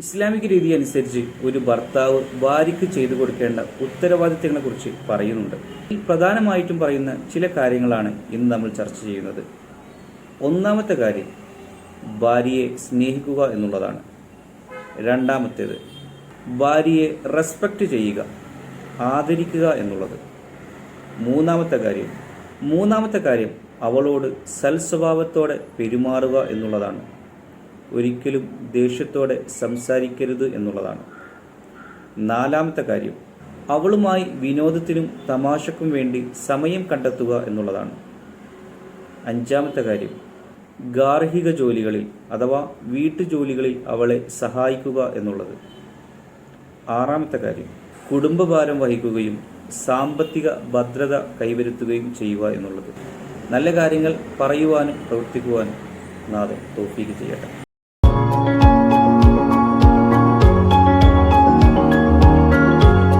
ഇസ്ലാമിക രീതി അനുസരിച്ച് ഒരു ഭർത്താവ് ഭാര്യയ്ക്ക് ചെയ്തു കൊടുക്കേണ്ട ഉത്തരവാദിത്തങ്ങളെ കുറിച്ച് പറയുന്നുണ്ട്. ഈ പ്രധാനമായിട്ടും പറയുന്ന ചില കാര്യങ്ങളാണ് ഇന്ന് നമ്മൾ ചർച്ച ചെയ്യുന്നത്. ഒന്നാമത്തെ കാര്യം ഭാര്യയെ സ്നേഹിക്കുക എന്നുള്ളതാണ്. രണ്ടാമത്തേത് ഭാര്യയെ റെസ്പെക്റ്റ് ചെയ്യുക ആദരിക്കുക എന്നുള്ളത്. മൂന്നാമത്തെ കാര്യം മൂന്നാമത്തെ കാര്യം അവളോട് സൽസ്വഭാവത്തോടെ പെരുമാറുക എന്നുള്ളതാണ്. ഒരിക്കലും ദേഷ്യത്തോടെ സംസാരിക്കരുത് എന്നുള്ളതാണ്. നാലാമത്തെ കാര്യം അവളുമായി വിനോദത്തിനും തമാശക്കും വേണ്ടി സമയം കണ്ടെത്തുക എന്നുള്ളതാണ്. അഞ്ചാമത്തെ കാര്യം ഗാർഹിക ജോലികളിൽ അഥവാ വീട്ടുജോലികളിൽ അവളെ സഹായിക്കുക എന്നുള്ളത്. ആറാമത്തെ കാര്യം കുടുംബഭാരം വഹിക്കുകയും സാമ്പത്തിക ഭദ്രത കൈവരുത്തുകയും ചെയ്യുക എന്നുള്ളത്. നല്ല കാര്യങ്ങൾ പറയുവാനും പ്രവർത്തിക്കുവാനും നാഥൻ തോഫീക്ക് ചെയ്യട്ടെ.